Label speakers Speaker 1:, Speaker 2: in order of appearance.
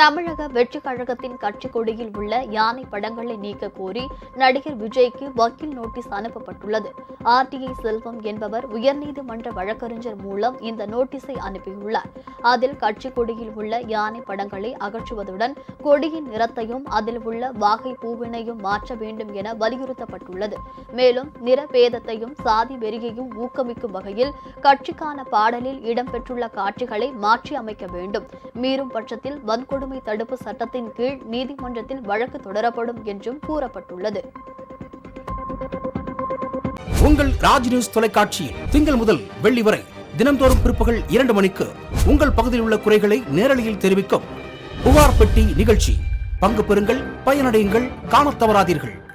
Speaker 1: தமிழக வெற்றிக் கழகத்தின் கட்சி கொடியில் உள்ள யானை படங்களை நீக்க கோரி நடிகர் விஜய்க்கு வக்கீல் நோட்டீஸ் அனுப்பப்பட்டுள்ளது. ஆர்டிஐ செல்வம் என்பவர் உயர்நீதிமன்ற வழக்கறிஞர் மூலம் இந்த நோட்டீஸை அனுப்பியுள்ளார். அதில் கட்சி கொடியில் உள்ள யானை படங்களை அகற்றுவதுடன் கொடியின் நிறத்தையும் அதில் உள்ள வாகை பூவினையும் மாற்ற வேண்டும் என வலியுறுத்தப்பட்டுள்ளது. மேலும் நிறபேதத்தையும் சாதி வெறியையும் ஊக்கமிக்கும் வகையில் கட்சிக்கான பாடலில் இடம்பெற்றுள்ள காட்சிகளை மாற்றி அமைக்க வேண்டும். மீறும் பட்சத்தில் வன்கொடுமை தடுப்பு சட்டத்தின் கீழ் நீதிமன்றத்தில் வழக்கு தொடரப்படும் என்றும் கூறப்பட்டுள்ளது.
Speaker 2: உங்கள் ராஜ் நியூஸ் தொலைக்காட்சியில் திங்கள் முதல் வெள்ளி வரை தினம்தோறும் பிற்பகல் இரண்டு மணிக்கு உங்கள் பகுதியில் உள்ள குறைகளை நேரலையில் தெரிவிக்கும் புகார் பெட்டி நிகழ்ச்சி. பங்கு பெறுங்கள் பயனடையுங்கள் காணத் தவறாதீர்கள்.